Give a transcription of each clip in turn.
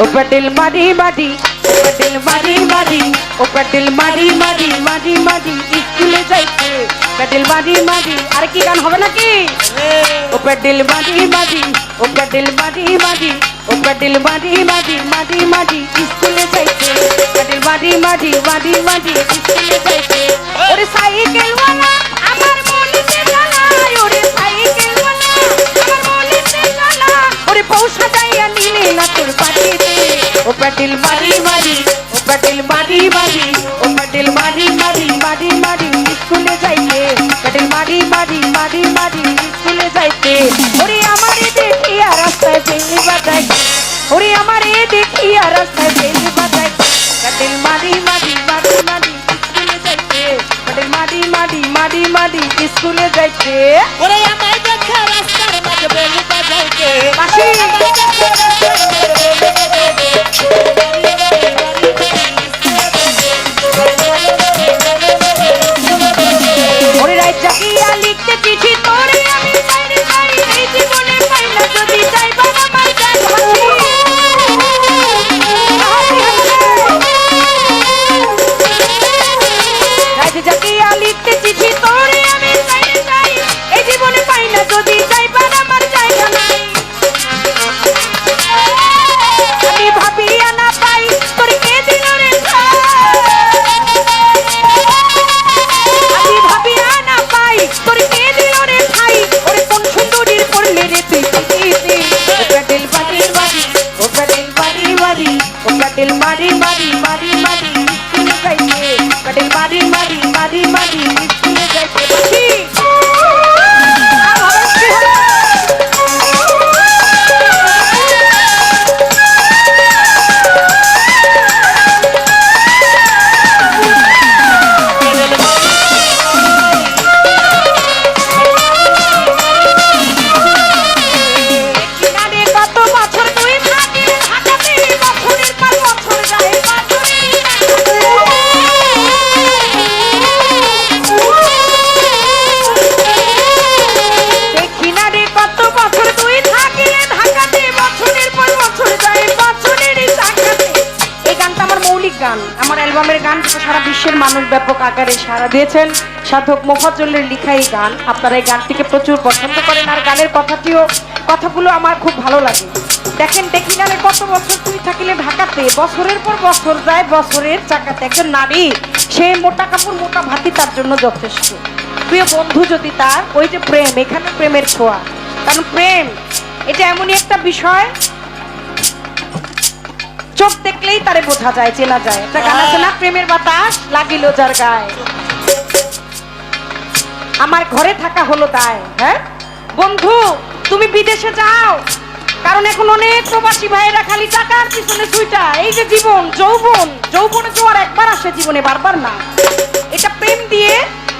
ও পটেল মারি মারি ও পটেল মারি মারি ও পটেল মারি মারি মারি মারি স্কুলে যাইতে পটেল মারি মারি আর কি গান হবে নাকি ও পটেল মারি মারি ও পটেল মারি মারি ও পটেল মারি মারি মারি মারি স্কুলে যাইতে পটেল মারি মারি মারি মারি স্কুলে যাইতে মারি মারি স্কুলে যাইতে। ওরে আমারে দেখিয়া রাস্তায় বেল বাজাই ওরে আমারে দেখিয়া রাস্তায় বেল বাজাই পটেল মারি মারি মারি মারি স্কুলে যাইতে। পটেল মারি মারি মারি মারি স্কুলে যাইতে। ওরে আমায় দেখা রাস্তার মাঝে বেলু বাজাইতে। মাসি! கட்டில் மாறி மாறி மாறி மாறி கட்டில் மாறி மாறி மாறி மாறி আকারে সাড়া দিয়েছেন। সাধক মোফাজ্জলের লেখা এই গান। আপনারা এই গানটিকে প্রচুর পছন্দ করেন আর গানের কথাটিও কথাগুলো আমার খুব ভালো লাগে। দেখেন দেখিনারে কত বছর তুই থাকিলে ঢাকাতে? বছরের পর বছর যায়, বছরের চাকাতে একজন নারী। সে মোটা কাপড়, মোটা ভাতি, তার জন্য যথেষ্ট। প্রিয় বন্ধু, যদি তার ওই যে প্রেম, এখানে প্রেমের ছোঁয়া। কারণ প্রেম, এটা এমনই একটা বিষয় চোখ দেখলেই তারে বোঝা যায়, চেনা যায়। একটা গান আছে না, প্রেমের বাতাস? লাগিল যার গায়ে। আমার ঘরে থাকা হলো তাই হ্যাঁ? বন্ধু, তুমি বিদেশে যাও। কারণ এখন অনেক প্রবাসী ভাইয়েরা খালি টাকার পিছনে ছুইটা। এই যে জীবন, যৌবন, যৌবনে জোয়ার একবার আসে জীবনে, বারবার না। এটা প্রেম দিয়ে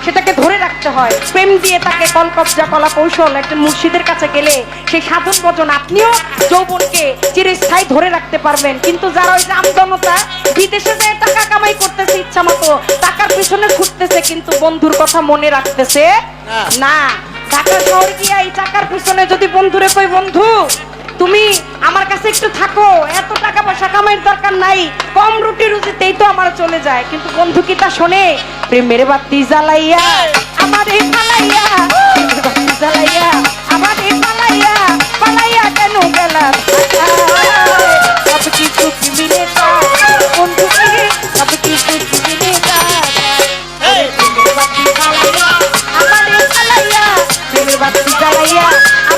সেটাকে ধরে রাখতে হয়। প্রেম দিয়ে তাকে কলকবজা কলা কৌশল একজন মুর্শিদের কাছে গেলে সেই সাধন বচন আপনিও যৌবনকে চিরস্থায়ী ধরে রাখতে পারবেন। কিন্তু যারা ওই রামদনতা বিদেশে যে টাকা কামাই করতেছে ইচ্ছা মতো টাকার পিছনে ছুটতেছে কিন্তু বন্ধুর কথা মনে রাখতেছে না। না। ঢাকা শহর গিয়া এই টাকার পিছনে যদি বন্ধুরে কই বন্ধু তুমি আমার কাছে একটু থাকো এত টাকা পয়সা কামাইয়ের দরকার নাই কম রুটি রুজিতেই তো আমার চলে যায়। কিন্তু বন্ধু কি তা শোনে? প্রেমের বাতি জ্বালাইয়া আমার এই পালাইয়া প্রেমের বাতি জ্বালাইয়া আমার এই পালাইয়া পালাইয়া কেন গেলা সব কিছু কি মিলে যায় বন্ধু কি সব কিছু কি মিলে যায় এই, প্রেমের বাতি জ্বালাইয়া আমারে জ্বালাইয়া প্রেমের বাতি জ্বালাইয়া আমারে জ্বালাইয়া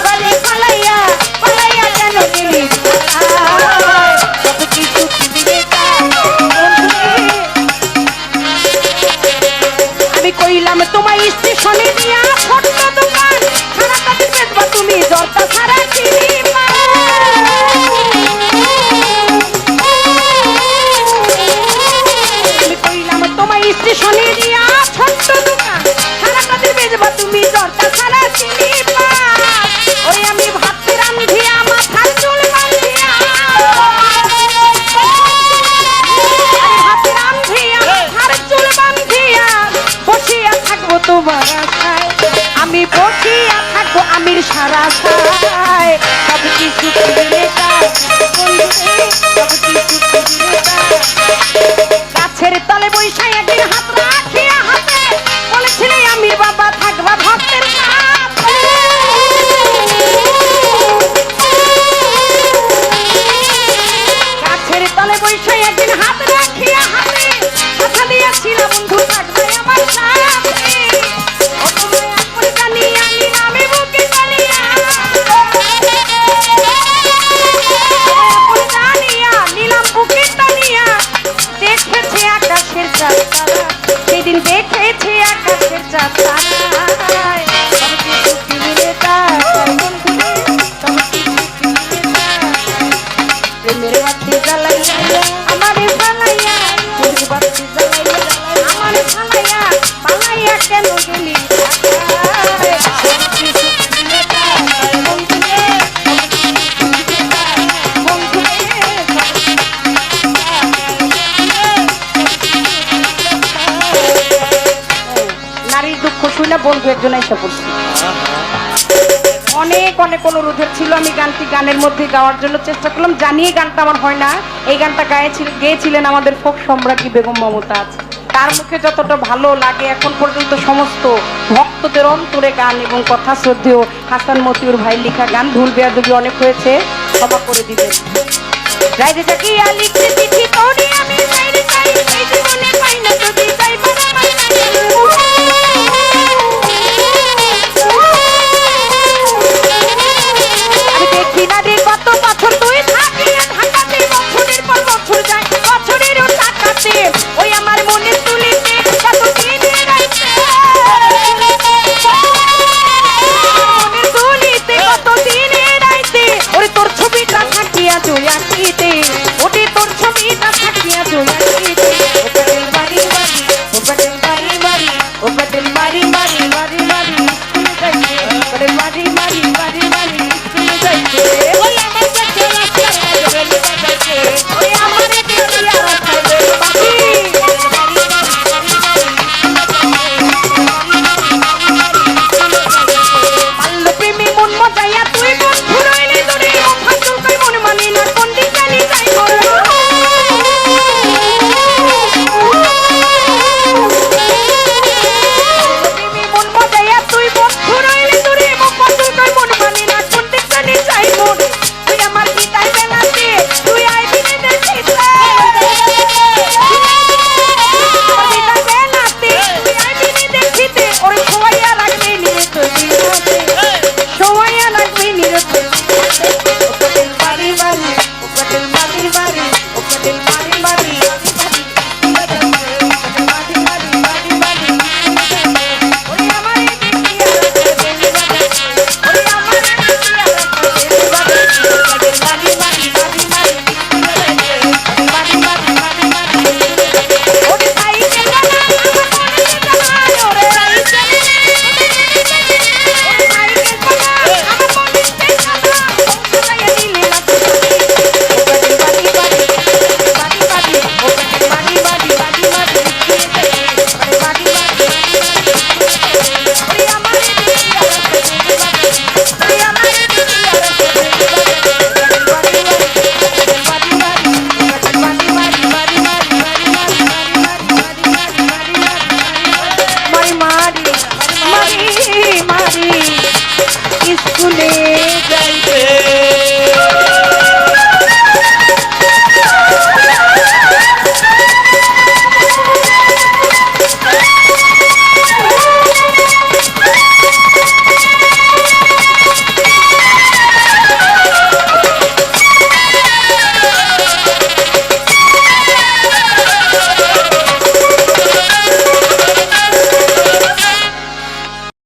হাত রাখিয়া হাতে কথা দিয়েছিল বন্ধু থাকবে আমার সাথে। দেখেছে আকাশের সেদিন দেখেছে একজন এসে পড়ছি। অনেক অনেক অনুরোধের ছিল আমি গানটি গানের মধ্যে গাওয়ার জন্য চেষ্টা করলাম। জানিয়ে গানটা আমার হয় না। এই গানটা গায়েছিল, গেয়েছিলেন আমাদের ফোক সম্রাজ্ঞী বেগম মমতাজ তার মুখে যতটা ভালো লাগে এখন পর্যন্ত সমস্ত ভক্তদের অন্তরে গান এবং কথা শ্রদ্ধেয় হাসান মতিউর ভাই লেখা গান ভুল বেয়াদবি অনেক হয়েছে, ক্ষমা করে দিবেন। রাইরে জাকিয়া লিখতে চিঠি তোরে